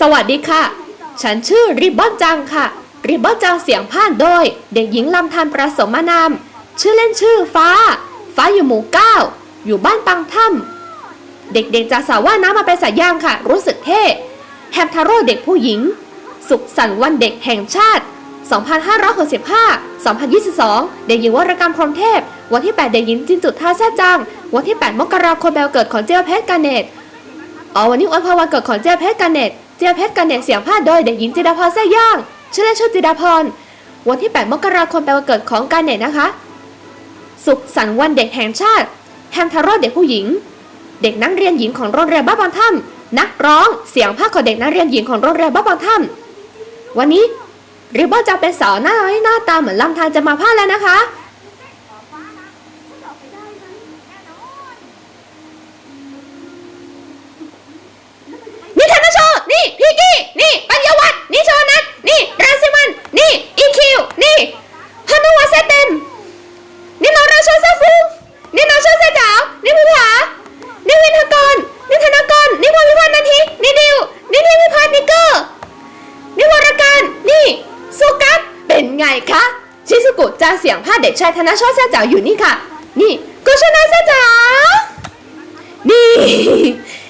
สวัสดีค่ะ ฉันชื่อริบบอนจังค่ะ ริบบอนจังเสียงพานโดย เด็กหญิงลำธันประสมานาม ชื่อเล่นชื่อฟ้า ฟ้าอยู่หมู่เก้าอยู่บ้านปังถ้ำเด็กๆจากสระว่าน้ำมาเป็นสายย่างค่ะ รู้สึกเท่แฮมทาโร่เด็กผู้หญิง สุขสันต์วันเด็กแห่งชาติ 2565 2022 เด็กหญิงวรกรรมพรหมเทพ วันที่ 8 เด็กหญิงจินจุดท่าแซ่จัง วันที่ 8 มกราคมแบลเกิดของเจียวเพชรกาเนตอ๋อวันนี้อวยพรวันเกิดของเจียเพชรกันเนต จียเพชรกันเน็ตเสียงพาดโดยเด็กหญิงจิดาพรแซ่ย่างชื่อเล่นชื่อจิดาพร วันที่ 8 มกราคมเป็นวันเกิดของกันเน็ตนะคะ สุขสันต์วันเด็กแห่งชาติแฮมทาโร่เด็กผู้หญิง เด็กนักเรียนหญิงของโรงเรียนบ้านบางถ้ำนักร้องเสียงภาคของเด็กนักเรียนหญิงของโรงเรียนบ้านบางถ้ำวันนี้ริบบอนจะเป็นสาวหน้าน้อยหน้าตาเหมือนลำธารจะมาพาดแล้วนะคะ ไงคะ ชิซุกุจะเสียงพาดเด็กชายธนโชเซจ๋าอยู่นี่ค่ะ นี่กุชนาเซจ๋านี่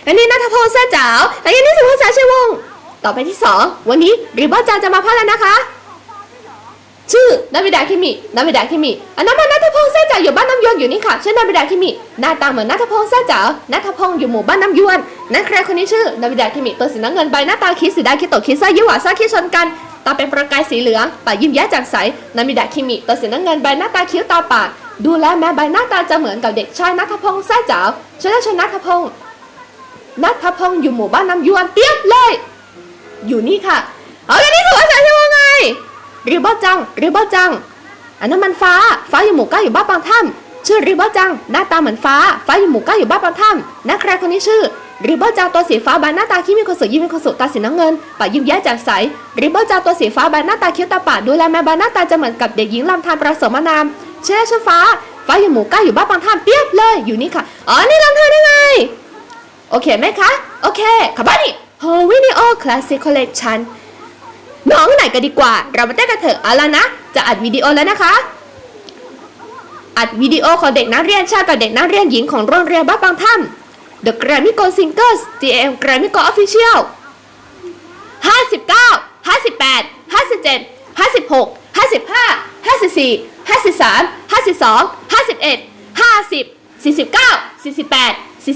อันนี้นัทพงษ์แซ่จ๋าและอันนี้สุภาษาชัยวงศ์ต่อไปที่สองวันนี้ริบบอนจาจะมาพากแล้วนะคะ ชื่อนาวิดาคิมินาวิดาคิมิอันนั้นมานัทพงษ์แซ่จ๋าอยู่บ้านน้ำยวนอยู่นี่ค่ะชื่อนาวิดาคิมิหน้าตาเหมือนนัทพงษ์แซ่จ๋านัทพงษ์อยู่หมู่บ้านน้ำยวนนั่นใครคนนี้ชื่อนาวิดาคิมิตัวสีน้ำเงินใบหน้าตาคิดสีดาคิโตคิดซายิ้มหวานซ่าคิดชนกัน ตาเป็นประกายสีเหลืองปากยิ้มแย้มแจ่มใสนามิดาคิมิตัวสีน้ำเงินใบหน้าตาคิ้วตาปากดูแลแม้ใบหน้าตาจะเหมือนกับเด็กชายนัทพงษ์แซ่จ๋าวชื่อเล่นชื่อนัทพงษ์นัทพงศ์อยู่หมู่บ้านน้ำยวนเปียบเลย อยู่นี่ค่ะ เอาแล้วนี่สุภาษาใช่ว่าไงริบอจังริบอจัง อันนั้นมันฟ้า ฟ้าอยู่หมู่เก้าอยู่บ้านบางถ้ำชื่อริบอจัง หน้าตาเหมือนฟ้า ฟ้าอยู่หมู่เก้าอยู่บ้านบางถ้ำนักใครคนนี้ชื่อ ริบอจังตัวสีฟ้าใบหน้าตาคิ้มีความสุยิ้มมีความสุตาสีน้ำเงินปากยิ้มแย้มแจ่มใสริบอจังตัวสีฟ้าใบหน้าตาคิ้วตาปากดูแลแม่ใบหน้าตาจะเหมือนกับเด็กหญิงลำธารประสมนามเชื่อชื่อฟ้า ฟ้าอยู่หมู่ก้าอยู่บ้านบางถ้ำเปียบเลยอยู่นี่ค่ะอ๋อนี่ลำธารได้ไงโอเคไหมคะ โอเคขับบ้านนี่โฮวิดีโอคลาสสิคคอลเลกชันน้องไหนกันดีกว่า เรามาเต้นกันเถอะเอาละนะ จะอัดวิดีโอแล้วนะคะอัดวิดีโอของเด็กนักเรียนชายกับเด็กนักเรียนหญิงของโรงเรียนบ้านบางถ้ำ The Grammy Gold Singers GM Grammy Gold Official 59 58 57 56 55 54 53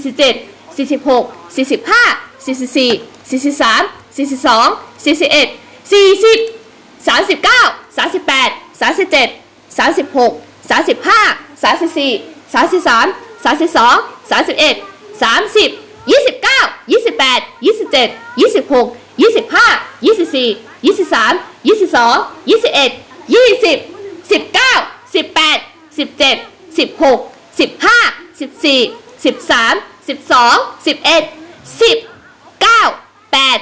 52 51 50 49 48 47 46 45 44 43 42 41 40 39 38 37 36 35 34 33 32 31 30 29 28 27 26 25 24 23 22 21 20 19 18 17 16 15 14 13 12 11 10 9 8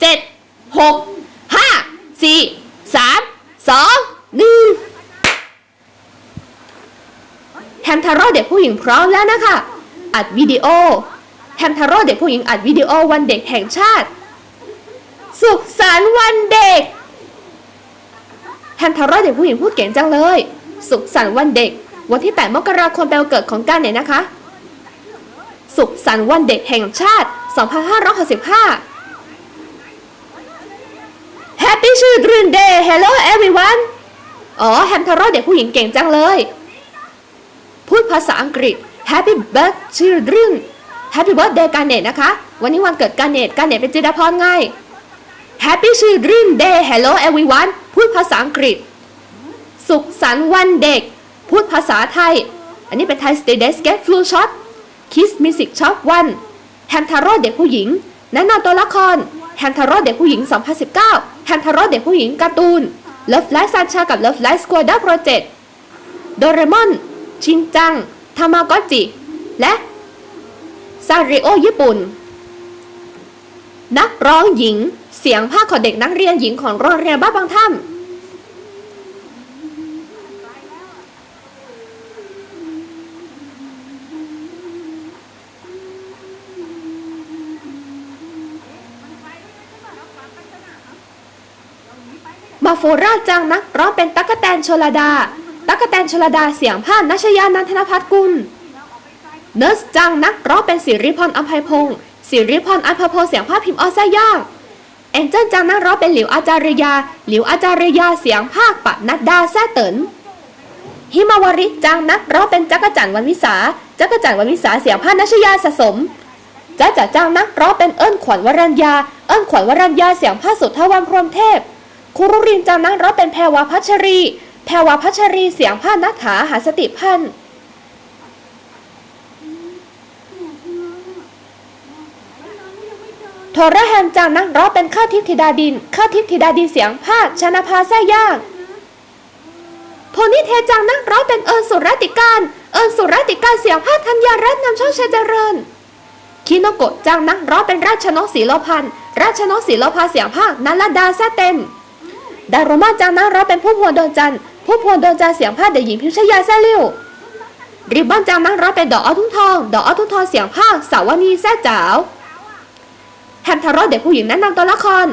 7 6 5 4 3 2 1แฮมทาโร่เด็กผู้หญิงพร้อมแล้วนะคะ อัดวิดีโอแฮมทาโร่เด็กผู้หญิงอัดวิดีโอวันเด็กแห่งชาติ สุขสันต์วันเด็กแฮมทาโร่เด็กผู้หญิงพูดเก่งจังเลย สุขสันต์วันเด็ก วันที่ 8 มกราคมเป็นวันเกิดของกันเนี่ยนะคะ สุขสันต์วันเด็กแห่งชาติ 2565 Happy Children Day Hello everyone อ๋อแฮมทาโร่เด็กผู้หญิงเก่งจังเลย พูดภาษาอังกฤษ Happy Birthday Children Happy Birthday การเนตนะคะ วันนี้วันเกิดการเนตการเนตเป็นจิดาพรไง Happy Children Day Hello everyone พูดภาษาอังกฤษ สุขสันต์วันเด็ก พูดภาษาไทย อันนี้เป็นไทย Stay Desk Get Flu Shot Kiss Music Shop 1แฮมทาโร่เด็กผู้หญิงแนะนำตัวละครแฮมทาโร่เด็กผู้หญิง 2019แฮมทาโร่เด็กผู้หญิงการ์ตูน Love Live Sunshine กับ Love Live Squad Project โดเรมอน ชินจัง ทามากอจิ และซาริโอญี่ปุ่น นักร้องหญิง เสียงภาคของเด็กนักเรียนหญิงของโรงเรียนบ้านบางถ้ำมาโฟราจังนักร้องเป็นตั๊กแตนชลดา ตั๊กแตนชลดาเสียงภาคนัชยานันทนพัฒน์กุล เนิร์สจังนักร้องเป็นสิริพรอัมภัยพงศ์สิริพรอัมภัยพงศ์เสียงภาคพิมพ์ออซย่างแองเจิ้ลจังนักร้องเป็นหลิวอาจารยา หลิวอาจารยาเสียงภาคปะนัดดาแซ่เตินฮิมาวาริจังนักร้องเป็นจักรจันทร์วันวิสาจักรจันทร์วันวิสาเสียงภาคนัชยาสะสมจ้าจ๋าจังนักร้องเป็นเอิ้นขวัญวรัญญา เอิ้นขวัญวรัญญาเสียงภาคสุทธวันพรมเทพครูรุรินจังนักร้องเป็นแพรวาพัชรี แพรวาพัชรีเสียงภานัฐาหาสติพันธ์โทรแฮมจากนักร้องเป็นข้าทิพธิดาดินข้าทิพธิดาดินเสียงภาคชนะภาแซ่ยางโพนิเทจากนักร้องเป็นเอิญสุรติการ เอิญสุรติการเสียงภาคธัญญารัตน์นำโชคชัยเจริญ คิโนโกะจากนักร้องเป็นราชนกศรีโลพันธ์ราชนกศรีโลภาเสียงภาคนัลลดาแซ่เต็มดารุมาจากนักร้องเป็นผู้พวงดวงจันทร์ ผู้พวงดวงจันทร์เสียงภาเด็กหญิงพิชยาแซ่ลิวริบบอนจางนักร้องเป็นดอกอ้อทุ่งทอง ดอกอ้อทุ่งทองเสียงภาคสาวนีแซ่จ๋าวแฮมทารอดเด็กผู้หญิงแนะนำตัวละคร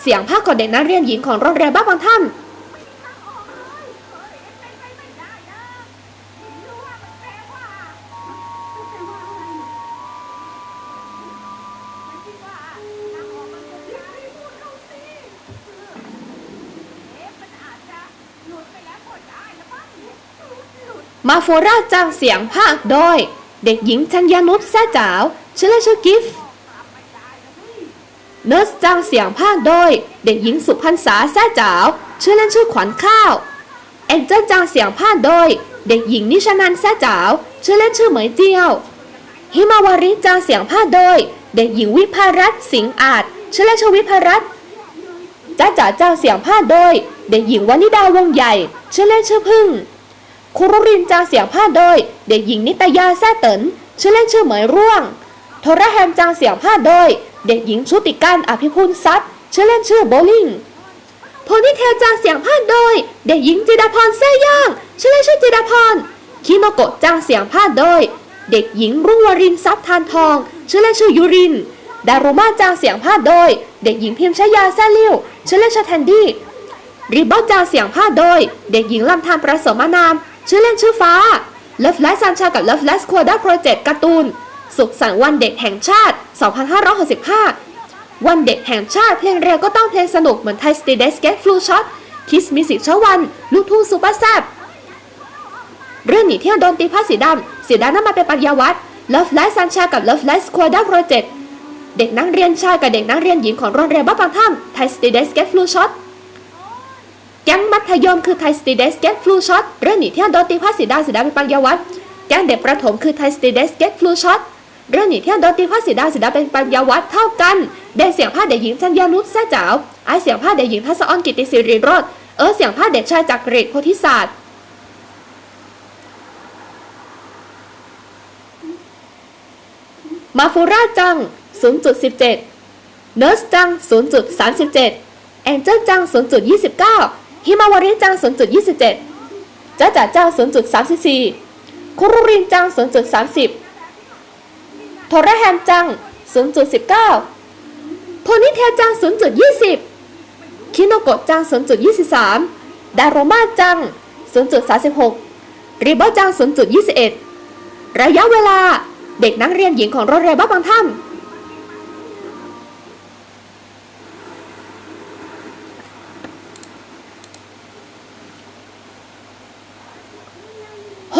เสียงภาคของเด็กนักเรียนหญิงของโรงเรียนบ้านบางท่าน มาโฟราจังเสียงภาคโดย เด็กหญิงชัญญานุชแซ่จ๋าวชื่อเล่นชื่อกิฟต์เนิร์สจ้างเสียงภาคโดย เด็กหญิงสุพรรษาแซ่จ๋าวชื่อเล่นชื่อขวัญข้าวแองเจิลจ้างเสียงภาคโดย เด็กหญิงนิชนันแซ่จ๋าวชื่อเล่นชื่อเหมยเจียวฮิมาวาริจ้างเสียงภาคโดย เด็กหญิงวิภารัตน์สิงห์อาจชื่อเล่นชื่อวิภารัตน์จ้าจ๋าจ้างเสียงภาคโดย เด็กหญิงวานิดาวงใหญ่ชื่อเล่นชื่อพึ่ง คุรุรินจางเสียงภาโดย เด็กหญิงนิตยาแซ่เตินชื่อเล่นชื่อเหมยร่วงโทรแฮมจางเสียงภาโดย เด็กหญิงชุติการอภิพุนทรัพย์ชื่อเล่นชื่อโบลิงโพนิเทลจางเสียงภาโดย เด็กหญิงจิดาพรแซ่ย่างชื่อเล่นชื่อจิดาพรคิโนโกะจางเสียงภาโดย เด็กหญิงรุ่งวรินทรัพย์ทานทอง ชื่อเล่นชื่อยูรินดารุมาจางเสียงภาโดย เด็กหญิงพิมพ์ชยาแซ่ลิวชื่อเล่นชื่อแทนดี้ริบบอนจางเสียงภาโดย เด็กหญิงลำธารประสมนาม ชื่อเล่นชื่อฟ้า Love Live ซันชากับ Love Live Squad Project การ์ตูน สุขสันต์วันเด็กแห่งชาติ 2565 วันเด็กแห่งชาติเพลงเร็วก็ต้องเพลงสนุกเหมือนไทยสตีเดสเกตฟลูช็อตคิสมิสิกชวัน ลูกทุ่งซูเปอร์แซบเรื่องหนีเที่ยวโดนตีผ้าสีดำสีดำนั้นมาเป็นปัญญาวัฒน์ Love Live ซันชากับ Love Live Squad Project เด็กนักเรียนชายกับเด็กนักเรียนหญิงของโรงเรียนบ้านบางท่ามไทยสตีเดสเกตฟลูช็อต ธยมคือไทยสตีเดสเกตฟลูช็อตเรื่องหนีเที่ยวโดนตีผ้าสีดำสีดำเป็นปัญญาวัฒน์แก๊งเด็กประถมคือไทยสตีเดสเกตฟลูช็อตเรื่องหนีเที่ยวโดนตีผ้าสีดำสีดำเป็นปัญญาวัฒน์เท่ากันเด็กเสียงผ้าเด็กหญิงชัญญานุชแซ่จ๋าวไอเสียงผ้าเด็กหญิงทัศออนกิติสิริโรธเออเสียงผ้าเด็กชายจากกรีกโพธิศาสตร์มาฟูราจัง 0.17 เนิร์สจัง 0.37 แองเจิลจัง 0.29 ฮิมาวาริจัง 0.27จ้าจ๋าจัง0.34คุรุรินจัง 0.30 โทรแฮมจัง 0.19โพนิเทลจัง 0.20 คิโนโกะจัง 0.23 ดาโรมาจัง 0.36 ริบอจัง 0.21 ระยะเวลาเด็กนักเรียนหญิงของโรงเรียนบ้านบางถ้ำ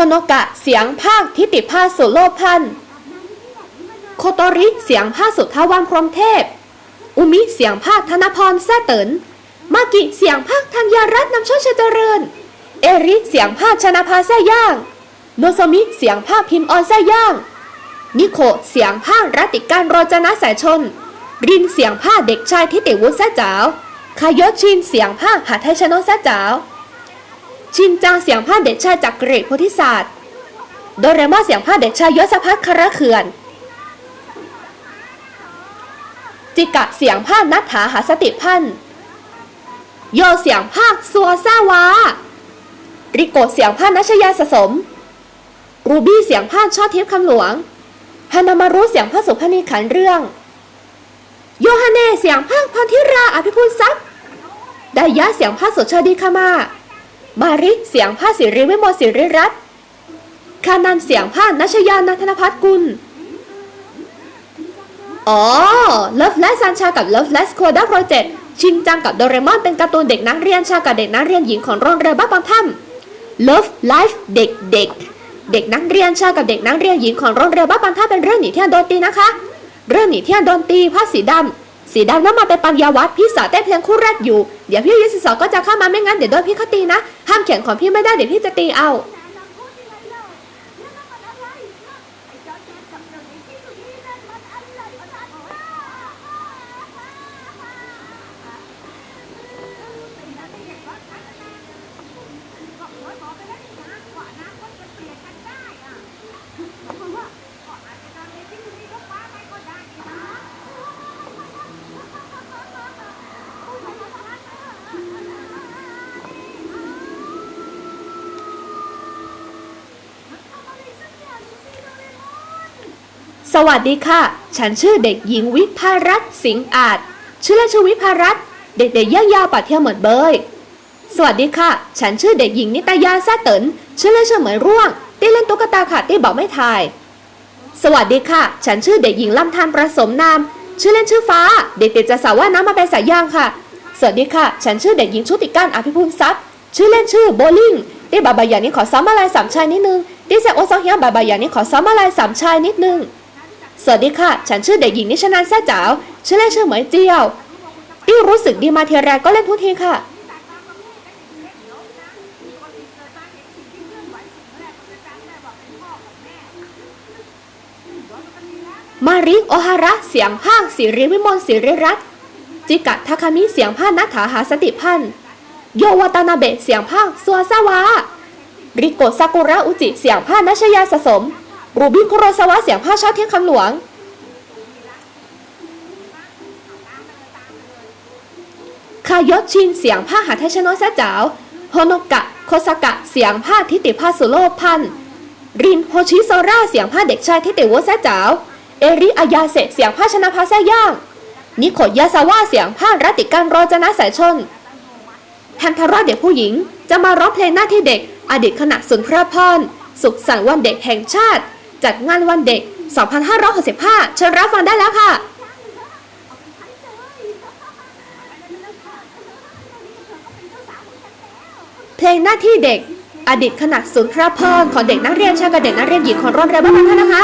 โฮโนกะเสียงภาคทิติภาสุโลพันโคโตริเสียงภาคสุทธาวันพรมเทพ อุมิเสียงภาคธนพรแซ่เตินมากิเสียงภาคธัญญารัตน์นำโชคชัยเจริญ เอริเสียงภาคชนะภาแซ่ย่าง โนโซมิเสียงภาคพิมออนแซ่ย่าง นิโคเสียงภาครัติการโรจนะสายชน รินเสียงภาคเด็กชายทิติวุฒิแซ่จ๋าวคายศชินเสียงภาคหาไทยชนกแซ่จ๋าว ชินจังเสียงภาเด็กชายจากเกรดโพธิศาสตร์โดเรมอนเสียงภาเด็กชายยศพัฒคาระเขื่อน จิกะเสียงภานัทธาหาสติพันธ์โยเสียงภาซัวซาวาริโกเสียงภานัชยาสะสม รูบี้เสียงภาคชอดทิพย์คำหลวงฮานามารุเสียงภาสุพนีขันเรื่อง โยฮาเน่เสียงภาพันธิราอภิพุนทรัพย์ไดยะเสียงผ้าสดชอดีคามา มาริเสียงผ้าสิริวิมลสิริรัตน์คานันเสียงผ้านัชยานันทนพัฒกุล อ๋อ เลิฟและซันชากับเลิฟและสโคด้าโปรเจกต์ชินจังกับโดเรมอนเป็นการ์ตูนเด็กนักเรียนชากับเด็กนักเรียนหญิงของโรงเรียนบ้านบางถ้ำ Love Life เด็กเด็กเด็กนักเรียนชากับเด็กนักเรียนหญิงของโรงเรียนบ้านบางถ้ำเป็นเรื่องหนีเที่ยวโดนตีนะคะ เรื่องหนีเที่ยวโดนตีผ้าสีดำ สีดำแล้วมาเป็นปัญญาวัฒน์พี่สาวเต้นเพลงคู่แรกอยู่ เดี๋ยวพี่ยุสิสอก็จะเข้ามาไม่งั้นเดี๋ยวโดนพี่เขาตีนะ ห้ามเขียนของพี่ไม่ได้เดี๋ยวพี่จะตีเอา สวัสดีค่ะ ฉันชื่อเด็กหญิงวิภารัตสิงอาจ ชื่อเล่นชื่อวิภารัตเด็กๆย่างยาวปัดเที่ยวเหมือนเบย สวัสดีค่ะ ฉันชื่อเด็กหญิงนิตยาแซ่เตินชื่อเล่นชื่อเหมยร่วงที่เล่นตุ๊กตาค่ะที่บอกไม่ทาย สวัสดีค่ะ ฉันชื่อเด็กหญิงลำธารประสมนาม ชื่อเล่นชื่อฟ้า เด็กๆจะสาวว่าน้ำมาเป็นสายยางค่ะ สวัสดีค่ะ ฉันชื่อเด็กหญิงชุติการอภิภูมิทรัพย์ ชื่อเล่นชื่อโบลิ่งที่บาบายานี้ขอซ้ำอะไรสามชายนิดนึงที่แซกโอซองเฮียบาบายานี้ขอซ้ำอะไรสามชายนิดนึง สวัสดีค่ะ ฉันชื่อเด็กหญิงนิชนันแซ่จ๋าวชื่อเล่นชื่อเหมยเจียวที่รู้สึกดีมาเทียแรกก็เล่นทุกทีค่ะ มาริโอฮาระ เสียงภาคสิริวิมลสิริรัตน์จิกะทาคามิเสียงภาคนัทธาหาสติพันธ์โยวาตานาเบะเสียงภาคซัวซาวะริโกะซากุระอุจิเสียงภาคนัชยาสะสม รูบิคุโรซาวะเสียงภาคชาติเที่ยงคำหลวง คายศชินเสียงภาคหาเทชโนแซะจ๋าวฮโนกะ โคซากะ เสียงภาคทิติภาสุโลพันธ์รินโฮชิโซราเสียงภาคเด็กชายทิติวะแซะจ๋าวเอริอายาเซเสียงภาคชนะภาแซย่าง นิโคยาซาวะเสียงภาครัติการโรจนะสายชนแฮมทาราเด็กผู้หญิงจะมาร้องเพลงหน้าที่เด็กอดีตขณะสุนทรภรสุขสันต์วันเด็กแห่งชาติ จัดงานวันเด็ก 2565 เชิญรับฟังได้แล้วค่ะ เพลงหน้าที่เด็ก อดีตขณะสุนทรภรณ์ของเด็กนักเรียนชายกับเด็กนักเรียนหญิงของโรงเรียนบ้านพัฒนะคะ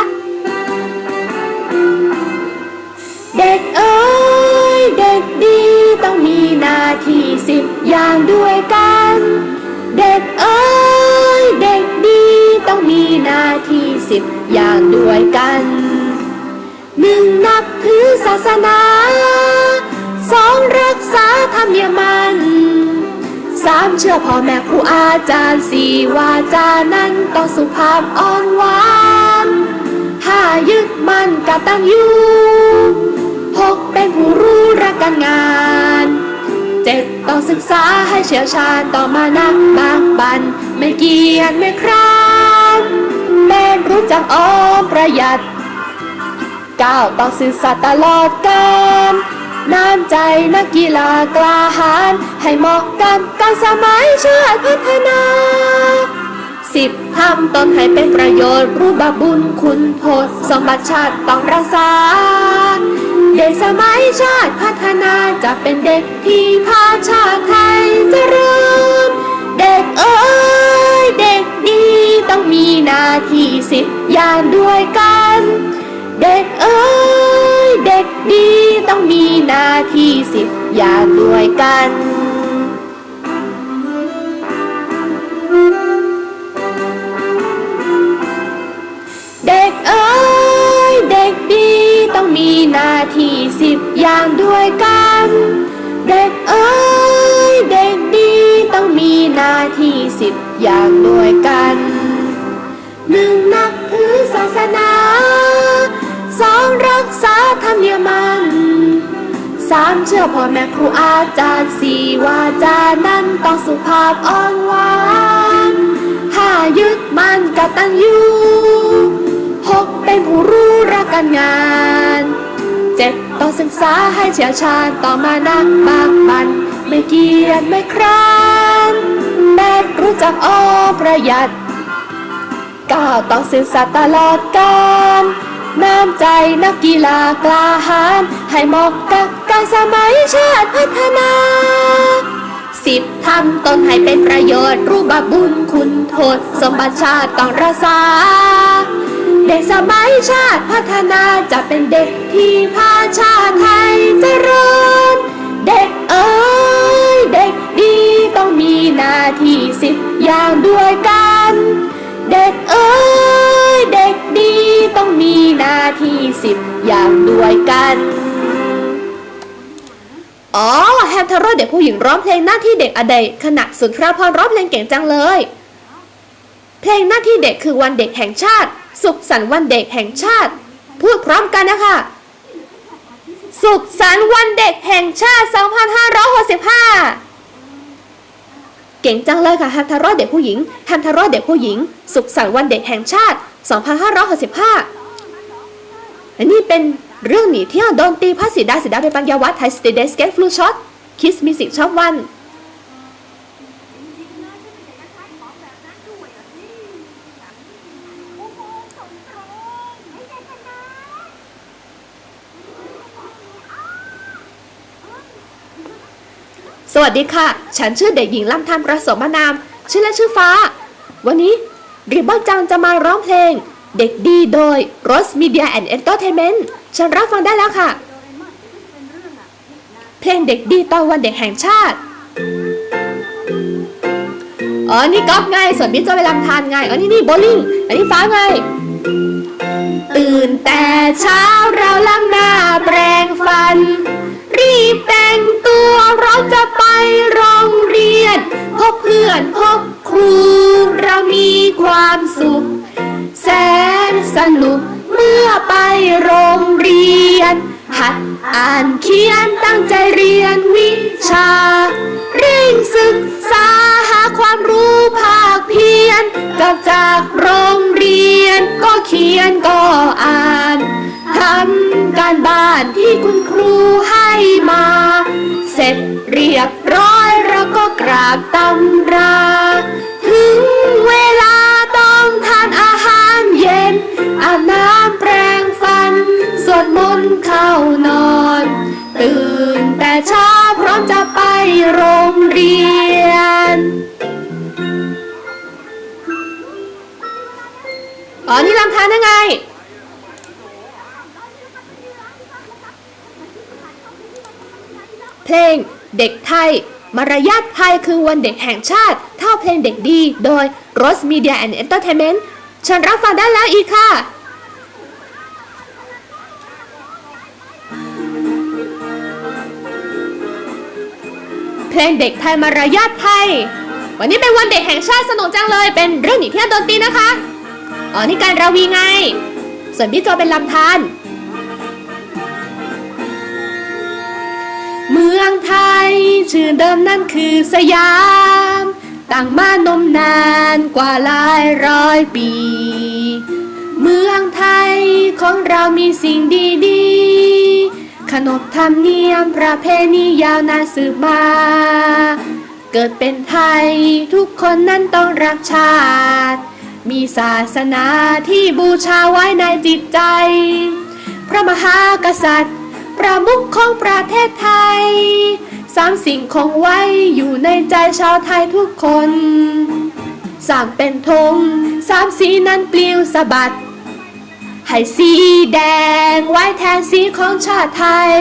เด็กเอ้ยเด็กดีต้องมีหน้าที่สิบอย่างด้วยกัน เด็กเอ้ยเด็กดีต้องมีหน้าที่ สิบอย่างด้วยกันหนึ่งนับถือศาสนาสองรักษาธรรมเนียมมันสามเชื่อพ่อแม่ครูอาจารย์สี่วาจานั้นต้องสุภาพอ่อนหวานห้ายึดมั่นกตัญญูหกเป็นผู้รู้รักการงานเจ็ดต้องศึกษาให้เชี่ยวชาญต่อมานักบางบันไม่เกียจไม่คร้า นแม่นรู้จักออมประหยัดก้าวต้องสื่อสัตย์ตลอดกาลน้ำใจนักกีฬากล้าหาญให้เหมาะกับการสมัยชาติพัฒนาสิบทำตนให้เป็นประโยชน์ รู้บาปบุญคุณโทษ สมบัติชาติต้องรักษา เด็กสมัยชาติพัฒนาจะเป็นเด็กที่พาชาติไทยเจริญ เด็กเอ้ย เด็กดีต้องมีหน้าที่สิบอย่างด้วยกัน เด็กเอ้ยเด็กดีต้องมีหน้าที่สิบอย่างด้วยกันเด็กเอ้ยเด็กดีต้องมีหน้าที่สิบอย่างด้วยกัน เด็กเอ้ยเด็ก ต้องมีหน้าที่สิบอย่างด้วยกันหนึ่งนับถือศาสนาสองรักษาธรรมเนียมมันสามเชื่อพ่อแม่ครูอาจารย์สี่วาจานั้นต้องสุภาพอ่อนหวานห้ายึดมั่นกตัญญูหกเป็นผู้รู้รักการงานเจ็ดต้องศึกษาให้เชี่ยวชาญต่อมานักบากบัน ไม่เกียจไม่คร้านแม่รู้จักอ้อมประหยัดก้าวต้องซื่อสัตย์ตลอดกาลน้ำใจนักกีฬากล้าหาญให้เหมาะกับการสมัยชาติพัฒนาสิบทำตนให้เป็นประโยชน์ รู้บาปบุญคุณโทษ สมบัติชาติต้องรักษา เด็กสมัยชาติพัฒนาจะเป็นเด็กที่พาชาติไทยเจริญ เด็กเอ้ยเด็กดีต้องมีหน้าที่สิบอย่างด้วยกัน เด็กเอ้ยเด็กดีต้องมีหน้าที่สิบอย่างด้วยกันอ๋อแฮมทาโร่เด็กผู้หญิงร้องเพลงหน้าที่เด็กอเดยขณะสุนทรภรณ์ร้องเพลงเก่งจังเลย เพลงหน้าที่เด็กคือวันเด็กแห่งชาติ สุขสันต์วันเด็กแห่งชาติ พูดพร้อมกันนะคะ สุขสันต์วันเด็กแห่งชาติ 2565 เก่งจังเลยค่ะฮันทารอดเด็กผู้หญิงฮันทารอดเด็กผู้หญิง สุขสันต์วันเด็กแห่งชาติ 2565และนี่เป็นเรื่องหนีเที่ยวโดนตีพระสีดาสีดาเป็นปัญญาวัฒน์ไทยสเตเดสเกตฟลูช็อตคิสมิสิกช็อปวัน สวัสดีค่ะ ฉันชื่อเด็กหญิงลำธันประสมนาม ชื่อเล่นชื่อฟ้า วันนี้ริบบอนจังจะมาร้องเพลง เด็กดีโดย Rose Media and Entertainment ฉันรับฟังได้แล้วค่ะ เพลงเด็กดีตอนวันเด็กแห่งชาติอ๋อนี่ก๊อฟไงส่วนบิ๊กจะไปลำธารไงอ๋อนี่นี่โบลิ่งอันนี้ฟ้าไง ตื่นแต่เช้าเราล้างหน้าแปรงฟัน รีบแต่งตัวเราจะไปโรงเรียน พบเพื่อนพบครู เรามีความสุข แสนสนุกเมื่อไปโรงเรียน หัดอ่านเขียนตั้งใจเรียนวิชา เร่งศึกษาหาความรู้ภาคเพียนกลับจากโรงเรียนก็เขียนก็อ่าน ทำการบ้านที่คุณครูให้มา เสร็จเรียบร้อยแล้วก็กราบตำรา ถึงเวลาต้องทานอาหารเย็น อาบน้ำแปรงฟัน สวดมนต์เข้านอน ตื่นแต่เช้าพร้อมจะไปโรงเรียนอ๋อนี่ลำธารยังไง เพลงเด็กไทย มารยาทไทยคือวันเด็กแห่งชาติ เท่าเพลงเด็กดี โดย Rose Media and Entertainment ฉันรับฟังได้แล้วอีกค่ะเพลงเด็กไทยมารยาทไทย วันนี้เป็นวันเด็กแห่งชาติสนุกจังเลย เป็นเรื่องหนีเที่ยวดนตรีนะคะ อ๋อนี่การราวีไง ส่วนพี่โจเป็นลำธาร เมืองไทย ชื่อเดิมนั่นคือสยาม ตั้งมานมนานกว่าหลายร้อยปี เมืองไทยของเรามีสิ่งดีๆ ขนบธรรมเนียมประเพณียาวนานสืบมา เกิดเป็นไทยทุกคนนั้นต้องรักชาติ มีศาสนาที่บูชาไว้ในจิตใจ พระมหากษัตริย์ ประมุขของประเทศไทย สามสิ่งคงไว้อยู่ในใจชาวไทยทุกคนสร้างเป็นธงสามสีนั้นปลิวสะบัด ให้สีแดงไว้แทนสีของชาติไทย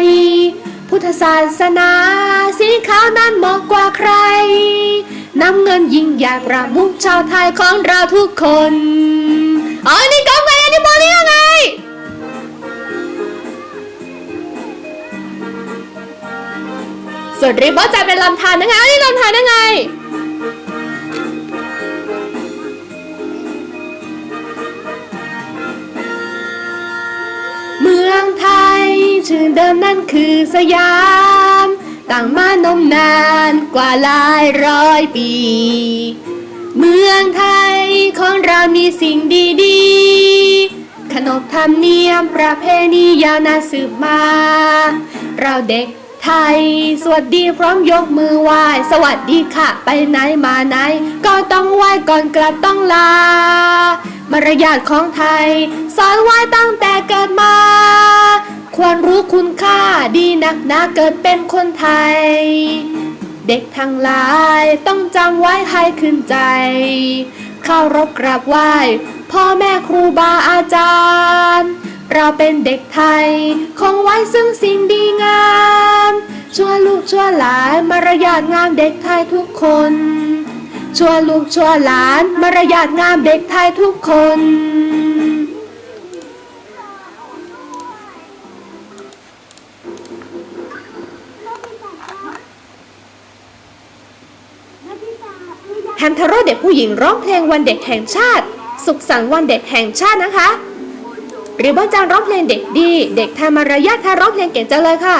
พุทธศาสนาสีขาวนั้นเหมาะกว่าใคร น้ำเงินยิ่งใหญ่ประมุขชาวไทยของเราทุกคนอ๋อนี่ก็ไงอันนี้โมนี่ยังไง ส่วนริบบอนจะเป็นลำธารยังไงอันนี้ลำธารยังไงเมืองไทย ชื่อเดิมนั่นคือสยาม ตั้งมานมนานกว่าหลายร้อยปี เมืองไทยของเรามีสิ่งดีๆ ขนบธรรมเนียมประเพณียาวนานสืบมา เราเด็ก ไทย สวัสดีพร้อมยกมือไหว้ สวัสดีค่ะ ไปไหนมาไหน ก็ต้องไหว้ก่อนกลับต้องลา มารยาทของไทย สอนไหว้ตั้งแต่เกิดมา ควรรู้คุณค่าดีนักหนาเกิดเป็นคนไทย เด็กทั้งหลายต้องจำไว้ให้ขึ้นใจเข้ารบกราบไหว้ พ่อแม่ครูบาอาจารย์ เราเป็นเด็กไทย คงไว้ซึ่งสิ่งดีงาม ชั่วลูกชั่วหลานมารยาทงามเด็กไทยทุกคน ชั่วลูกชั่วหลานมารยาทงามเด็กไทยทุกคนแฮมทาโร่เด็กผู้หญิงร้องเพลงวันเด็กแห่งชาติ สุขสันต์วันเด็กแห่งชาตินะคะ หรือบ้านจังร้องเพลงเด็กดี เด็กทำมารยาททาร้องเพลงเก่งจังเลยค่ะ